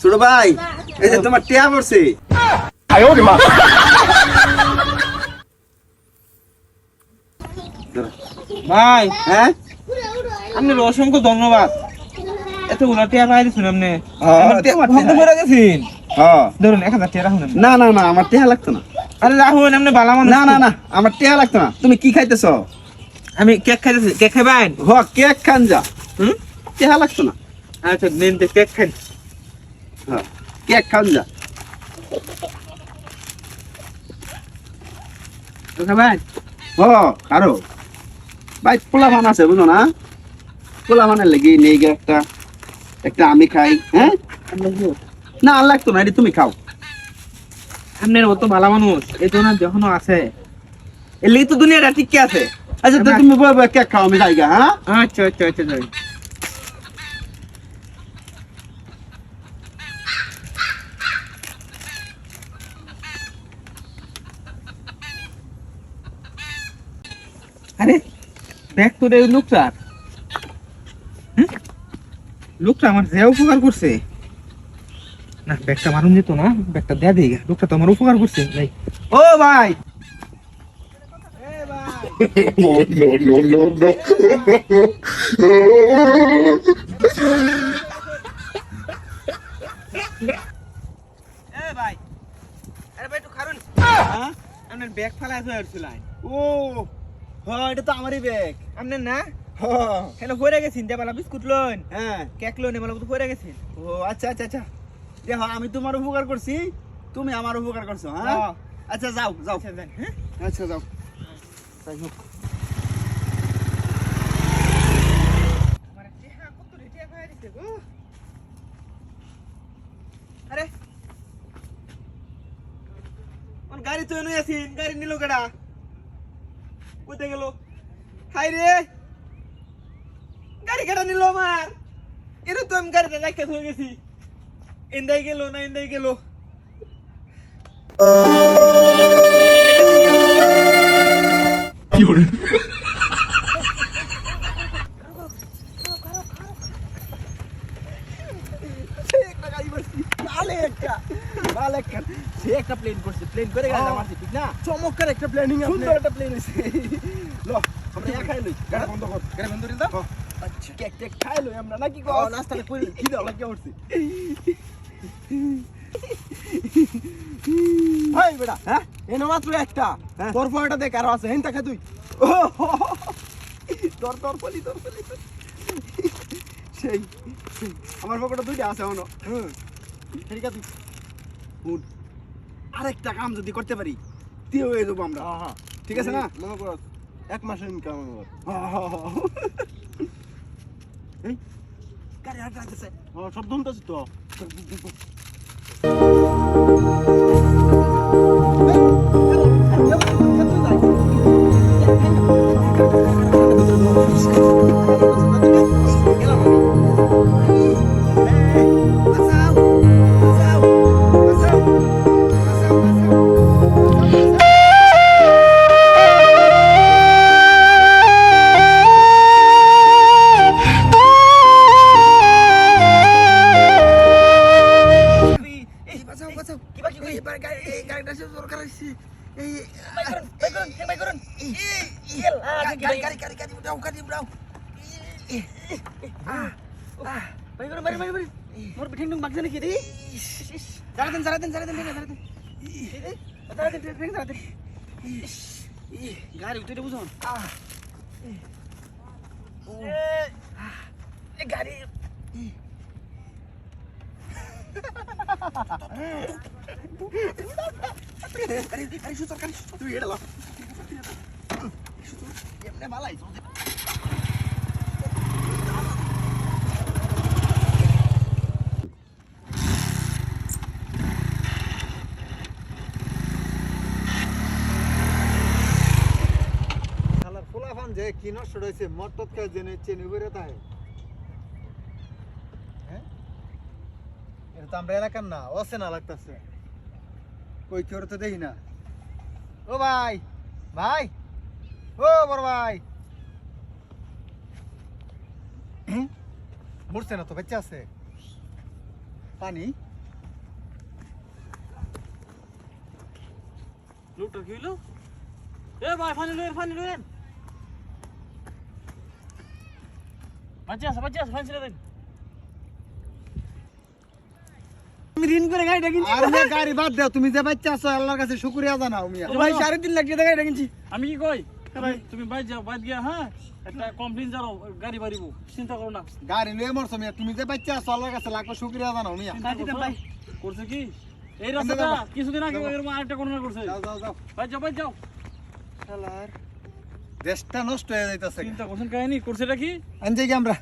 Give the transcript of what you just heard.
ছোট ভাই এই যে তোমার টিয়া পড়ছে। ভাই হ্যাঁ? আপনার অসংখ্য ধন্যবাদ। এতগুলো টিয়া পাই দিচ্ছেন আপনি। হ্যাঁ, ভক্ত করে গেছেন? হ্যাঁ। ধরুন এক হাজার টিয়া রাখুন না না না আমার টিয়া লাগতো না। আরে রাখুন আপনি বালা মানুষ। না না না আমার টিয়া লাগতো না। তুমি কি খাইতেছ? আমি কেক খাইতেছি। কেক খাইবেন? হ কেক খান যা। হুম? টিয়া লাগতো না? আচ্ছা নিন তো কেক খাই। হ্যাঁ কেক খান যা। হ কারও। ভাই পোলা ভান আছে বুঝো না? পোলা ভানের লেগে নেই গে একটা। একটা আমি খাই হ্যাঁ? না আর লাগতো না এটা তুমি খাও। আপনার মতো ভালো মানুষ এই তো না যখনও আছে। এর লিগে তো দুনিয়াটা ঠিক আছে। আচ্ছা তুমি কেক খাও আমি যাই হ্যাঁ? আচ্ছা আচ্ছা আচ্ছা যাই। আরে ব্যাগ তো রে লোকটা। হুম? লোকটা আমার যে উপকার করছে। না ব্যাগটা মারুন যেত না ব্যাগটা দেয়া দিই লোকটা তো আমার উপকার করছে ভাই ও ভাই! no, no, no, no, no. ভাই আরে ভাই একটু খারুন। হ্যাঁ? আপনার ব্যাগ ফালা হয়েছিল ও! হ্যাঁ এটা তো আমারই ব্যাগ আপনার না? হ্যাঁ। হয়ে গেছেন? দেবালা বিস্কুট লোন হ্যাঁ। কেক লোন এবার তো হয়ে গেছেন। ও আচ্ছা আচ্ছা আচ্ছা। দেখো আমি তোমার উপকার করছি। তুমি আমার উপকার করছ হ্যাঁ। আচ্ছা যাও যাও। আচ্ছা আচ্ছা যাও। যাই হোক। আরে। গাড়ি তো এনে আছিন গাড়ি নিল কেডা? কোথায় গেল? হাই রে! গাড়ি কেডা নিল আমার। এর তো আমি গাড়িটা রাখতে হয়ে গেছি। ইন্দাই গেল না ইন্দাই গেল? গাড়ি একটা। একটা সে একটা প্লেন করছে। প্লেন করে ঠিক না? চমৎকার একটা প্ল্যানিং সুন্দর একটা প্লেন হয়েছে। লো আমরা এক খাই লই গাড়ি বন্ধ কর। গাড়ি বন্ধ করে দাও। আচ্ছা। কেক টেক খাই লই আমরা নাকি গো নাস্তাটা করে কি দাও লাগিয়া উঠছি। হাই বেটা হ্যাঁ? এনে মাত্র একটা। তোর পয়টা দেখ আরও আছে। হেন টাকা তুই। তোর তোর পলি তোর পলি সেই সেই। আমার পকেটে দুইটা আছে এখনও। হুম। ঠিক আছে গুড আরেকটা কাম যদি করতে পারি তে হয়ে যাব আমরা। ঠিক আছে না? মনে করো এক মাসের ইনকাম আমার এই গাড়ি হাঁটা আছে সব ধুনতেছি তো? গাড়িটা সে দরকার আছে এই বাই করুন গাড়ি গাড়ি গাড়ি গাড়ি উঠাও গাড়ি উঠাও বাই করুন বাই বাই বাই মোর বিঠিং ডুং বাগজানে কি রে জারা দেন জারা দেন জারা দেন জারা দেন জারা দেন ট্রেন জারা দেন গাড়ি উঠে বুঝুন এ গাড়ি আরে আরে সুতর কারি তুই এটা লা যে কি নষ্ট রয়েছে মটত জেনে চেনে বেরে তাই এটা তো আমরা এলাকার না, অচেনা লাগতেছে। কই কেউ তো দেখি না। ও ভাই ভাই, ও বড় ভাই? মরছে না তো বাচ্চা আছে। পানি? লোকটা কি হইল? এ ভাই, পানি লয়েন পানি লয়েন বাচ্চা আছে বাচ্চা আছে, পানি ছেড়ে দেন আমি ঋণ করে গাড়িটা কিনছি। আর মিয়া গাড়ি বাদ দাও তুমি যে বাচ্চা আছো আল্লাহর কাছে শুকরিয়া জানাও মিয়া। ভাই সাড়ে তিন লাখ টাকা গাড়িটা কিনছি। আমি কি কই? ভাই। তুমি বাইর যাও বাইর গিয়া হ্যাঁ? একটা কমপ্লেন জানো গাড়ি বাড়িব চিন্তা করো না। গাড়ি লয়ে মরছো মিয়া। তুমি যে বাচ্চা আছো আল্লাহর কাছে লাখ শুকরিয়া জানাও মিয়া। করছে? কি? এই রাস্তাটা? কিছুদিন আগে এরকম আরেকটা ঘটনা করছে। যাও যাও যাও। বাইর যাও বাইর যাও। শালার দেশটা নষ্ট হয়ে যাইতাছে। চিন্তা করছেন কাহিনী? করছে এটা কি? আনজে কি আমরা?